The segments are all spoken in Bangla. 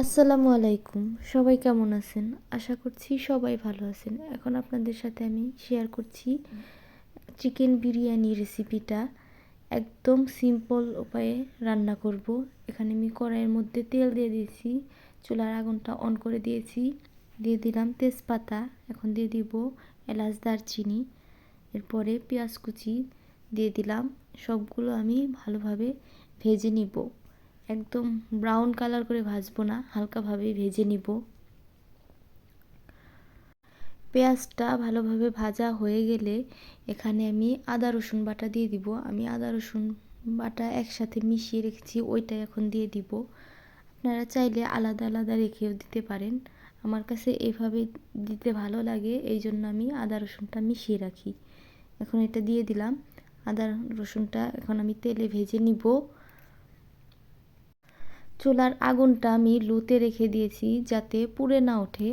আসসালামু আলাইকুম। সবাই কেমন আছেন? আশা করছি সবাই ভালো আছেন। এখন আপনাদের সাথে আমি শেয়ার করছি চিকেন বিরিয়ানি রেসিপিটা একদম সিম্পল উপায়ে রান্না করব। এখানে আমি কড়াইয়ের মধ্যে তেল দিয়ে দিয়েছি। চুলার আগুনটা অন করে দিয়েছি। দিয়ে দিলাম তেজপাতা। এখন দিয়ে দিব এলাচ দারচিনি। এরপরে পেঁয়াজ কুচি। দিয়ে দিলাম সবগুলো আমি ভালোভাবে ভেজে নিব। একদম ব্রাউন কালার করে ভাজবো না হালকাভাবে ভেজে নিব। পেঁয়াজটা ভালোভাবে ভাজা হয়ে গেলে এখানে আমি আদা, রসুন বাটা দিয়ে দিব। আমি আদা, রসুন বাটা একসাথে মিশিয়ে রেখেছি ওইটা এখন দিয়ে দিব। আপনারা চাইলে আলাদা আলাদা রেখেও দিতে পারেন। আমার কাছে এভাবে দিতে ভালো লাগে, এই জন্য আমি আদা, রসুনটা মিশিয়ে রাখি। এখন এটা দিয়ে দিলাম। আদা, রসুনটা এখন আমি তেলে ভেজে নিব। চুলার আগুনটা আমি লুতে রেখে দিয়েছি যাতে পুড়ে না ওঠে।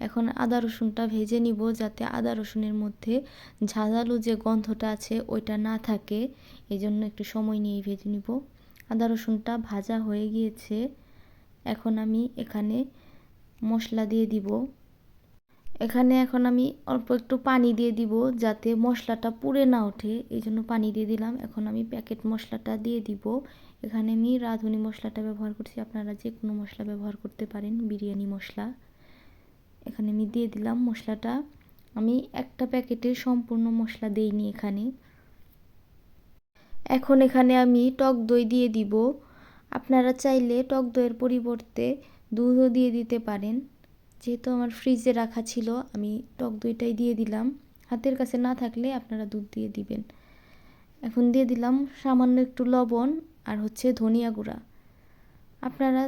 এখন আদা রসুনটা ভেজে নিব যাতে আদা রসুনের মধ্যে ঝাঁঝালু যে গন্ধটা আছে ওইটা না থাকে। এই জন্য একটু সময় নিয়ে ভেজে নিব। আদা রসুনটা ভাজা হয়ে গিয়েছে। এখন আমি এখানে মশলা দিয়ে দিব। এখানে এখন আমি অল্প একটু পানি দিয়ে দিব যাতে মশলাটা পুড়ে না ওঠে। এই জন্য পানি দিয়ে দিলাম। এখন আমি প্যাকেট মশলাটা দিয়ে দিব। এখানে আমি রাঁধুনি মশলাটা ব্যবহার করছি। আপনারা যে কোনো মশলা ব্যবহার করতে পারেন, বিরিয়ানি মশলা। এখানে আমি দিয়ে দিলাম মশলাটা। আমি একটা প্যাকেটে সম্পূর্ণ মশলা দিইনি এখানে। এখন এখানে আমি টক দই দিয়ে দিব। আপনারা চাইলে টক দইয়ের পরিবর্তে দুধও দিয়ে দিতে পারেন। যেহেতু আমার ফ্রিজে রাখা ছিল, আমি টক দইটাই দিয়ে দিলাম। হাতের কাছে না থাকলে আপনারা দুধ দিয়ে দিবেন। এখন দিয়ে দিলাম সামান্য একটু লবণ আর হচ্ছে ধনিয়া গুঁড়া। আপনারা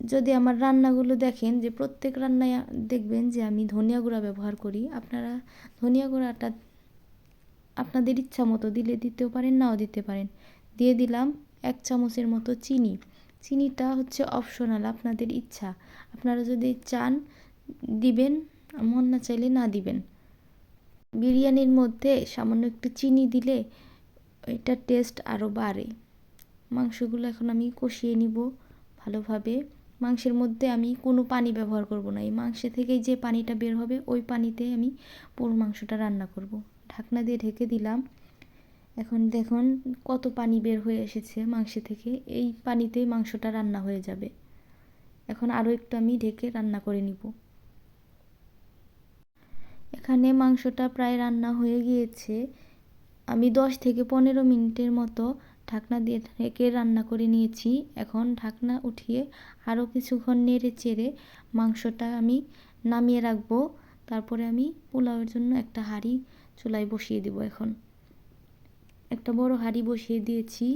যদি আমার রান্নাগুলো দেখেন, যে প্রত্যেক রান্নায় দেখবেন যে আমি ধনিয়া গুঁড়া ব্যবহার করি, আপনারা ধনিয়া গুঁড়াটা আপনাদের ইচ্ছা মতো দিলে দিতেও পারেন, নাও দিতে পারেন। দিয়ে দিলাম এক চামচের মতো চিনি। চিনিটা হচ্ছে অপশনাল আপনাদের ইচ্ছা। আপনারা যদি চান দিবেন মন না চাইলে না দিবেন। বিরিয়ানির মধ্যে সামান্য একটু চিনি দিলে এটার টেস্ট আরও বাড়ে। মাংসগুলো এখন আমি কষিয়ে নিব ভালোভাবে। মাংসের মধ্যে আমি কোনো পানি ব্যবহার করব না। এই মাংস থেকেই যে পানিটা বের হবে, ওই পানিতে আমি পুরো মাংসটা রান্না করব। ঢাকনা দিয়ে ঢেকে দিলাম। এখন দেখুন কত পানি বের হয়ে এসেছে মাংস থেকে। এই পানিতেই মাংসটা রান্না হয়ে যাবে। এখন আরও একটু আমি ঢেকে রান্না করে নিব। এখানে মাংসটা প্রায় রান্না হয়ে গিয়েছে। আমি দশ থেকে পনেরো মিনিটের মতো ঢাকনা দিয়ে ঢেকে রান্না করে নিয়েছি। এখন ঢাকনা উঠিয়ে আরও কিছুক্ষণ নেড়ে চেড়ে মাংসটা আমি নামিয়ে রাখব। তারপরে আমি পোলাওয়ের জন্য একটা হাঁড়ি চুলায় বসিয়ে দেব এখন। একটা বড় হাঁড়ি বসিয়ে দিয়েছি।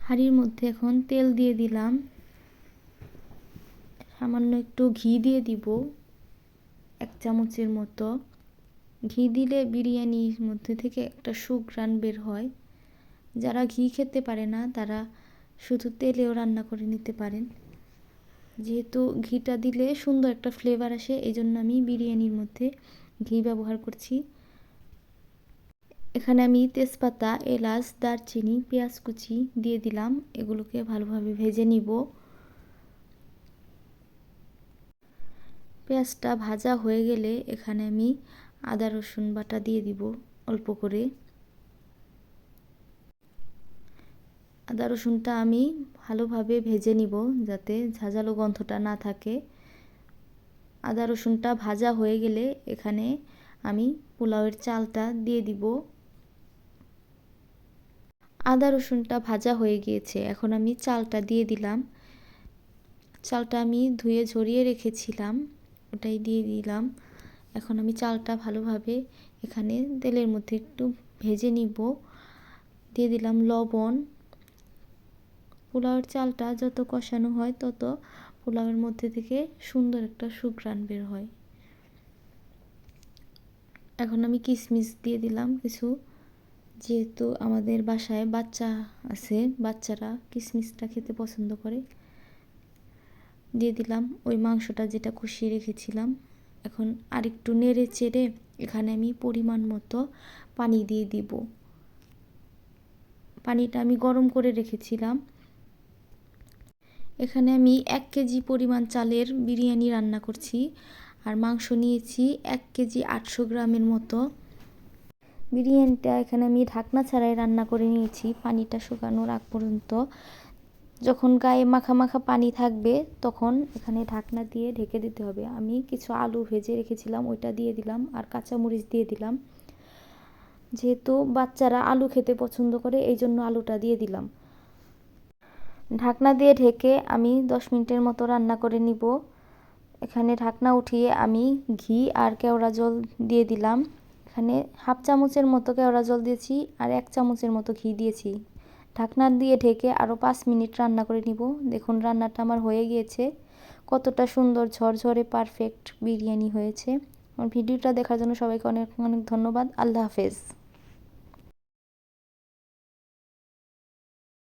হাঁড়ির মধ্যে এখন তেল দিয়ে দিলাম। সামান্য একটু ঘি দিয়ে দিব। এক চামচের মতো ঘি দিলে বিরিয়ানির মধ্যে থেকে একটা সুঘ্রাণ বের হয়। যারা ঘি খেতে পারে না, তারা শুধু তেলেও রান্না করে নিতে পারেন। যেহেতু ঘিটা দিলে সুন্দর একটা ফ্লেভার আসে এই জন্য আমি বিরিয়ানির মধ্যে ঘি ব্যবহার করছি। এখানে আমি তেজপাতা, এলাচ, দারচিনি, পেঁয়াজ কুচি দিয়ে দিলাম। এগুলোকে ভালোভাবে ভেজে নিব। পেঁয়াজটা ভাজা হয়ে গেলে এখানে আমি আদা, রসুন বাটা দিয়ে দিব অল্প করে। আদা, রসুনটা আমি ভালোভাবে ভেজে নিব যাতে ঝাঁঝালো গন্ধটা না থাকে। আদা, রসুনটা ভাজা হয়ে গেলে এখানে আমি পোলাওয়ের চালটা দিয়ে দিব। আদা, রসুনটা ভাজা হয়ে গিয়েছে, এখন আমি চালটা দিয়ে দিলাম। চালটা আমি ধুয়ে ঝরিয়ে রেখেছিলাম। ওটাই দিয়ে দিলাম। এখন আমি চালটা ভালোভাবে এখানে তেলের মধ্যে একটু ভেজে নিব। দিয়ে দিলাম লবণ। পোলাওয়ের চালটা যত কষানো হয় তত পোলাওয়ের মধ্যে থেকে সুন্দর একটা সুঘ্রাণ বের হয়। এখন আমি কিশমিশ দিয়ে দিলাম কিছু। যেহেতু আমাদের বাসায় বাচ্চা আছে, বাচ্চারা কিশমিশটা খেতে পছন্দ করে। দিয়ে দিলাম। ওই মাংসটা যেটা কষিয়ে রেখেছিলাম। এখন আরেকটু নেড়ে চেড়ে এখানে আমি পরিমাণ মতো পানি দিয়ে দিব। পানিটা আমি গরম করে রেখেছিলাম। এখানে আমি এক কেজি পরিমাণ চালের বিরিয়ানি রান্না করছি। আর মাংস নিয়েছি এক কেজি আটশো গ্রামের মতো। বিরিয়ানিটা এখানে আমি ঢাকনা ছাড়াই রান্না করে নিয়েছি। পানিটা শুকানোর আগ পর্যন্ত যখন গায়ে মাখা মাখা পানি থাকবে, তখন এখানে ঢাকনা দিয়ে ঢেকে দিতে হবে। আমি কিছু আলু ভেজে রেখেছিলাম, ওইটা দিয়ে দিলাম আর কাঁচামরিচ দিয়ে দিলাম। যেহেতু বাচ্চারা আলু খেতে পছন্দ করে, এই জন্য আলুটা দিয়ে দিলাম। ঢাকনা দিয়ে ঢেকে আমি দশ মিনিটের মতো রান্না করে নিব। এখানে ঢাকনা উঠিয়ে আমি ঘি আর কেওড়া জল দিয়ে দিলাম। এখানে হাফ চামচের মতো কেওড়া জল দিয়েছি আর এক চামচের মতো ঘি দিয়েছি। ঢাকনা দিয়ে ঢেকে আরও পাঁচ মিনিট রান্না করে নিব। দেখুন, রান্নাটা আমার হয়ে গিয়েছে। কতটা সুন্দর ঝরঝরে পারফেক্ট বিরিয়ানি হয়েছে। আমার ভিডিওটা দেখার জন্য সবাইকে অনেক অনেক ধন্যবাদ। আল্লাহ হাফেজ।